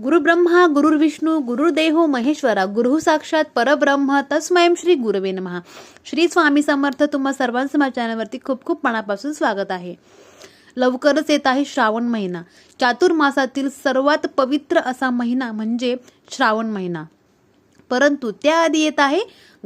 गुरुब्रह्मा गुरुर्विष्णू गुरुर्देहो महेश्वरा गुरु साक्षात परब्रह्म तस्मयं श्री गुरुवे महा श्री स्वामी समर्थ तुम्हा सर्वांचं माझ्या चॅनलवरती खूप खूप मनापासून स्वागत आहे. लवकरच येत आहे श्रावण महिना. चातुर्मासातील सर्वात पवित्र असा महिना म्हणजे श्रावण महिना. परंतु त्याआधी येत आहे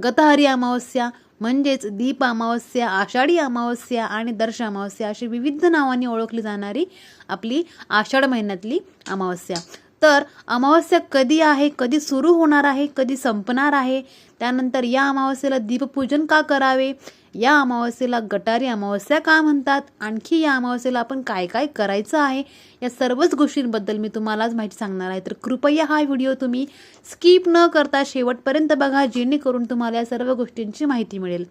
गतहरी अमावस्या म्हणजेच दीप अमावस्या आषाढी अमावस्या आणि दर्श अमावस्या अशी विविध नावांनी ओळखली जाणारी आपली आषाढ महिन्यातली अमावस्या. तर अमावस्या कधी आहे कधी सुरू होणार आहे कधी संपणार आहे? त्यानंतर या अमावस्येला दीपपूजन का करावे? या अमावस्येला गटारी अमावस्या का म्हणतात? आणखी या अमावस्येला आपण काय काय करायचं आहे? या सर्वच गोष्टींबद्दल मी तुम्हालाच माहिती सांगणार आहे. तर कृपया हा व्हिडिओ तुम्ही स्किप न करता शेवटपर्यंत बघा जेणेकरून तुम्हाला या सर्व गोष्टींची माहिती मिळेल.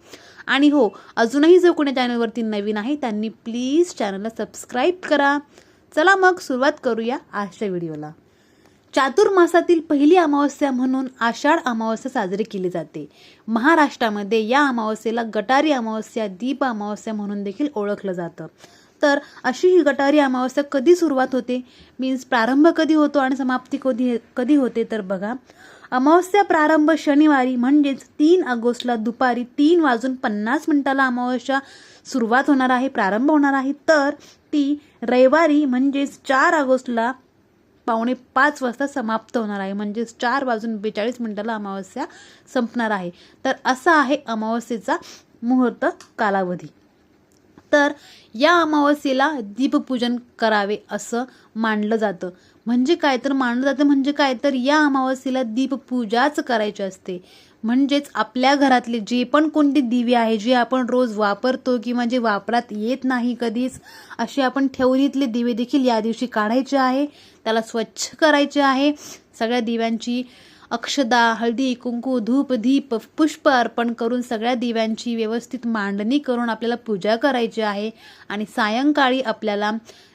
आणि हो अजूनही जो कोणी चॅनलवरती नवीन आहे त्यांनी प्लीज चॅनलला सबस्क्राईब करा. चला मग सुरुवात करूया आजच्या व्हिडिओला. चातुर्मासातील पहिली अमावस्या म्हणून आषाढ अमावस्या साजरी केली जाते. महाराष्ट्रामध्ये या अमावस्येला गटारी अमावस्या दीप अमावस्या म्हणून देखील ओळखलं जातं. तर अशी ही गटारी अमावस्या कधी सुरुवात होते? मीन्स प्रारंभ कधी होतो आणि समाप्ती कधी कधी होते? तर बघा. अमावस्या प्रारंभ शनिवारी म्हणजेच तीन ऑगस्टला दुपारी तीन वाजून पन्नास मिनिटाला अमावस्या सुरुवात होणार आहे प्रारंभ होणार आहे. तर ती रविवारी म्हणजेच चार ऑगस्टला पावणे पाच वाजता समाप्त होणार आहे. म्हणजेच चार वाजून बेचाळीस मिनिटाला अमावस्या संपणार आहे. तर असा आहे अमावस्येचा मुहूर्त कालावधी. तर या अमावस्येला दीपपूजन करावे असं मानलं जातं. म्हणजे काय तर मानलं जातं म्हणजे काय तर या अमावस्येला दीपपूजाच करायची असते. म्हणजेच आपल्या घरातले जे पण कोणते दिवे आहे जे आपण रोज वापरतो किंवा जे वापरात येत नाही कधीच असे आपण ठेवणीतले दिवे देखील या दिवशी काढायचे आहे. त्याला स्वच्छ करायचे आहे. सगळ्या दिव्यांची अक्षदा हळदी कुंकू धूप दीप पुष्प अर्पण करून सगळ्या दिव्यांची व्यवस्थित मांडणी करून आपल्याला पूजा करायची आहे. आणि सायंकाळी आपल्याला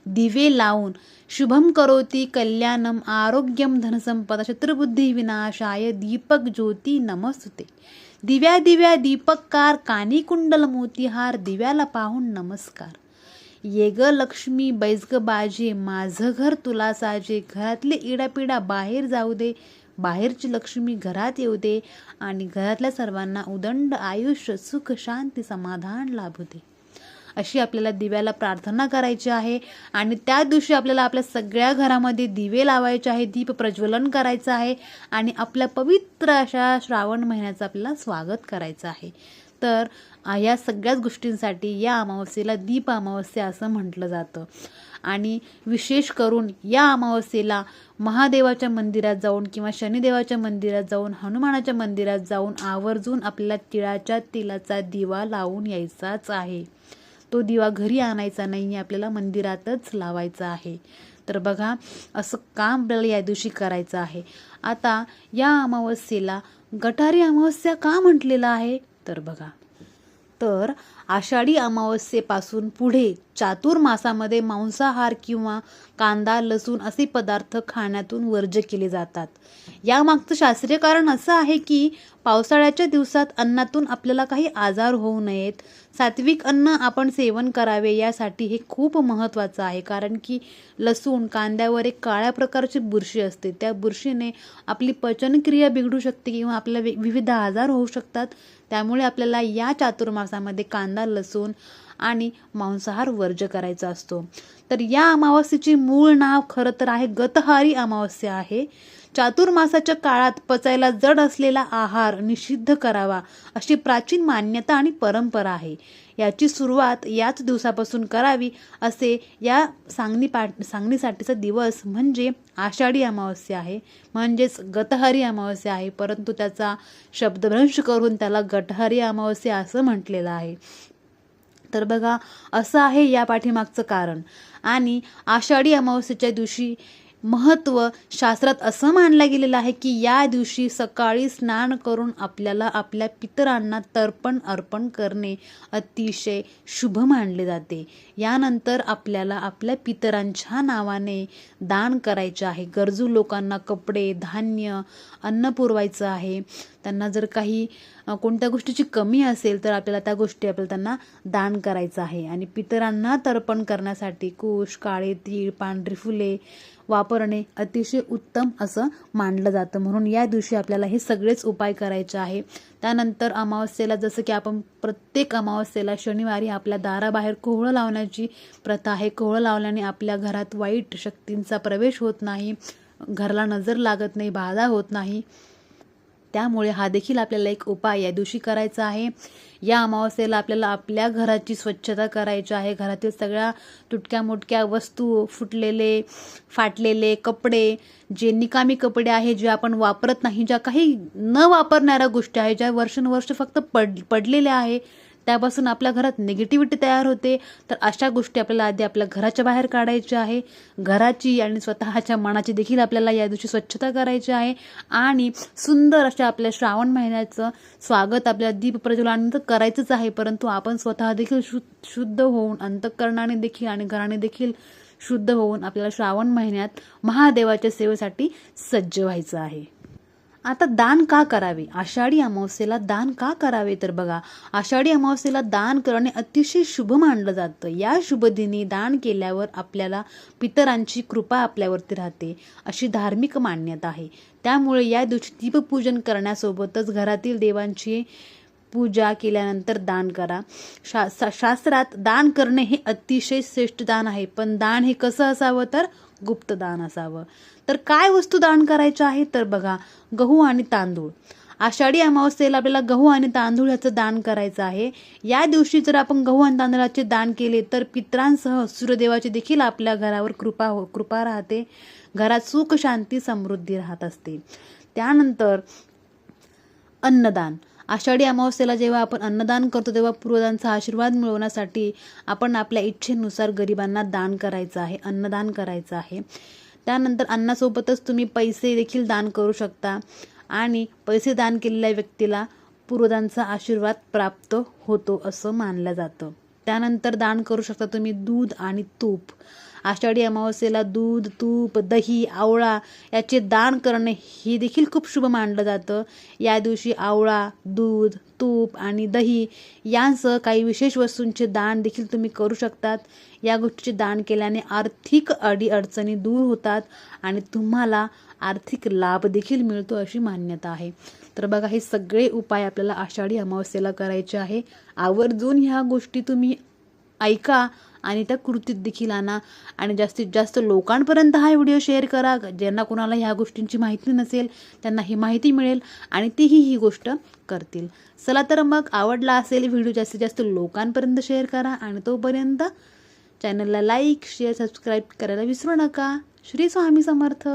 दिवे लावून शुभम करोती कल्याणम आरोग्यम धनसंपदा शत्रुबुद्धी विनाशाय दीपक ज्योती नमस्ते दिव्या दिव्या दीपककार कानी कुंडल मोतीहार दिव्याला पाहून नमस्कार. ये ग लक्ष्मी बैजग बाजे माझं घर तुला साजे घरातले इडापिडा बाहेर जाऊ दे. बाहेरची लक्ष्मी घरात येऊ दे आणि घरातल्या सर्वांना उदंड आयुष्य सुख शांती समाधान लाभू दे अशी आपल्याला दिव्याला प्रार्थना करायची आहे आणि त्या दिवशी आपल्याला आपल्या सगळ्या घरामध्ये दिवे लावायचे आहे दीप प्रज्वलन करायचं आहे आणि आपल्या पवित्र अशा श्रावण महिन्याचं आपल्याला स्वागत करायचं आहे. तर या सगळ्याच गोष्टींसाठी या अमावस्येला दीप अमावस्या असं म्हटलं जातं. आणि विशेष करून या अमावस्येला महादेवाच्या मंदिरात जाऊन किंवा शनिदेवाच्या मंदिरात जाऊन हनुमानाच्या मंदिरात जाऊन आवर्जून आपल्याला तिळाच्या तेलाचा दिवा लावून यायचाच आहे. तो दिवा घरी आणायचा नाही आपल्याला मंदिरातच लावायचा आहे. तर बघा असं काम आपल्याला या दिवशी करायचं आहे? आता या अमावस्येला गटारी अमावस्या का म्हटलेलं आहे? तर बघा. तर आषाढी अमावस्येपासून पुढे चातुर्मासामध्ये मांसाहार किंवा कांदा लसूण असे पदार्थ खाण्यातून वर्ज केले जातात. यामागचं शास्त्रीय कारण असं आहे की पावसाळ्याच्या दिवसात अन्नातून आपल्याला काही आजार होऊ नयेत. सात्विक अन्न आपण सेवन करावे यासाठी हे खूप महत्त्वाचं आहे. कारण की लसूण कांद्यावर एक काळ्या प्रकारची बुरशी असते. त्या बुरशीने आपली पचनक्रिया बिघडू शकते किंवा आपल्याला वे- विविध आजार होऊ शकतात. त्यामुळे आपल्याला या चातुर्मासामध्ये कांदा लसूण आणि मांसाहार वर्ज करायचा असतो. तर या अमावस्येचे मूळ नाव खरं तर आहे गतहारी अमावस्या आहे. चातुर्मासाच्या काळात पचायला जड असलेला आहार निषिद्ध करावा अशी प्राचीन मान्यता आणि परंपरा आहे. याची सुरुवात याच दिवसापासून करावी असे या सांगणी पाठ सांगणीसाठीचा दिवस म्हणजे आषाढी अमावस्या आहे. म्हणजेच गतहरी अमावस्या आहे. परंतु त्याचा शब्दभ्रंश करून त्याला गटहरी अमावस्या असं म्हटलेलं आहे. तर बघा असं आहे या पाठीमागचं कारण. आणि आषाढी अमावस्येच्या दिवशी महत्त्व शास्त्रात असं मानलं गेलेलं आहे की या दिवशी सकाळी स्नान करून आपल्याला आपल्या पितरांना तर्पण अर्पण करणे अतिशय शुभ मानले जाते. यानंतर आपल्याला आपल्या पितरांच्या नावाने दान करायचे आहे. गरजू लोकांना कपडे धान्य अन्न पुरवायचं आहे. त्यांना जर काही कोणत्या गोष्टीची कमी असेल तर आपल्याला त्या गोष्टी आपल्याला त्यांना दान करायचं आहे. आणि पितरांना तर्पण करण्यासाठी कुश काळे तीळ पांढरी फुले वापरणे अतिशय उत्तम असं मानलं जातं. म्हणून या दिवशी आपल्याला हे सगळेच उपाय करायचे आहे. त्यानंतर अमावस्येला जसं की आपण प्रत्येक अमावस्येला शनिवारी आपल्या दाराबाहेर कोहळं लावण्याची प्रथा आहे. कोहळं लावल्याने आपल्या घरात वाईट शक्तींचा प्रवेश होत नाही. घराला नजर लागत नाही बाधा होत नाही. त्यामुळे हा देखील आपल्याला एक उपाय या दिवशी करायचा आहे. या अमावस्येला आपल्याला आपल्या घराची स्वच्छता करायची आहे. घरातील सगळ्या तुटक्या मुटक्या वस्तू फुटलेले फाटलेले कपडे जे निकामी कपडे आहे जे आपण वापरत नाही ज्या काही न वापरणाऱ्या गोष्टी आहेत ज्या वर्षानुवर्ष फक्त पड पडलेल्या आहे त्यापासून आपल्या घरात निगेटिव्हिटी तयार होते. तर अशा गोष्टी आपल्याला आधी आपल्या घराच्या बाहेर काढायच्या आहे. घराची आणि स्वतःच्या मनाची देखील आपल्याला या दिवशी स्वच्छता करायची आहे. आणि सुंदर अशा आपल्या श्रावण महिन्याचं स्वागत आपल्या दीप प्रज्वलनानंतर करायचंच आहे. परंतु आपण स्वतः देखील शु शुद्ध होऊन अंतःकरणाने देखील आणि घराने देखील शुद्ध होऊन आपल्याला श्रावण महिन्यात महादेवाच्या सेवेसाठी सज्ज व्हायचं आहे. आता दान का करावे? आषाढी अमावस्येला दान का करावे तर बघा आषाढी अमावस्येला दान करणे अतिशय शुभ मानलं जातं. या शुभ दिनी दान केल्यावर आपल्याला पितरांची कृपा आपल्यावरती राहते अशी धार्मिक मान्यता आहे. त्यामुळे या दिवशी दीपपूजन करण्यासोबतच घरातील देवांची पूजा केल्यानंतर दान करा. शा सा- शास्त्रात दान करणे हे अतिशय श्रेष्ठ दान आहे पण दान हे कसं असावं तर? गुप्त दान असावं. तर काय वस्तू दान करायच्या आहे तर बघा गहू आणि तांदूळ. आषाढी अमावस्येला आपल्याला गहू आणि तांदूळ याचं दान करायचं आहे. या दिवशी जर आपण गहू आणि तांदळाचे दान केले तर पित्रांसह सूर्यदेवाची देखील आपल्या घरावर कृपा हो कृपा राहते. घरात सुख शांती समृद्धी राहत असते. त्यानंतर अन्नदान. आषाढी अमावस्येला जेव्हा आपण अन्नदान करतो तेव्हा पूर्वजांचा आशीर्वाद मिळवण्यासाठी आपण आपल्या इच्छेनुसार गरिबांना दान करायचं आहे अन्नदान करायचं आहे. त्यानंतर अन्नासोबतच तुम्ही पैसे देखील दान करू शकता आणि पैसे दान केलेल्या व्यक्तीला पूर्वजांचा आशीर्वाद प्राप्त होतो असं मानलं जातं. त्यानंतर दान करू शकता तुम्ही दूध आणि तूप. आषाढी अमावस्येला दूध तूप दही आवळा याचे दान करणे हे देखील खूप शुभ मानलं जातं. या दिवशी आवळा दूध तूप आणि दही यांसह काही विशेष वस्तूंचे दान देखील तुम्ही करू शकतात. या गोष्टीचे दान केल्याने आर्थिक अडीअडचणी दूर होतात आणि तुम्हाला आर्थिक लाभ देखील मिळतो अशी मान्यता आहे. तर बघा हे सगळे उपाय आपल्याला आषाढी अमावस्येला करायचे आहे. आवर्जून ह्या गोष्टी तुम्ही ऐका. आणि त्या कृतीत देखील आणा. आणि जास्तीत जास्त लोकांपर्यंत हा व्हिडिओ शेअर करा. ज्यांना कोणाला ह्या गोष्टींची माहिती नसेल त्यांना ही माहिती मिळेल आणि तीही ही गोष्ट करतील. चला तर मग आवडला असेल व्हिडिओ जास्तीत जास्त लोकांपर्यंत शेअर करा आणि तोपर्यंत चॅनलला लाईक शेअर सबस्क्राईब करायला विसरू नका. श्री स्वामी समर्थ.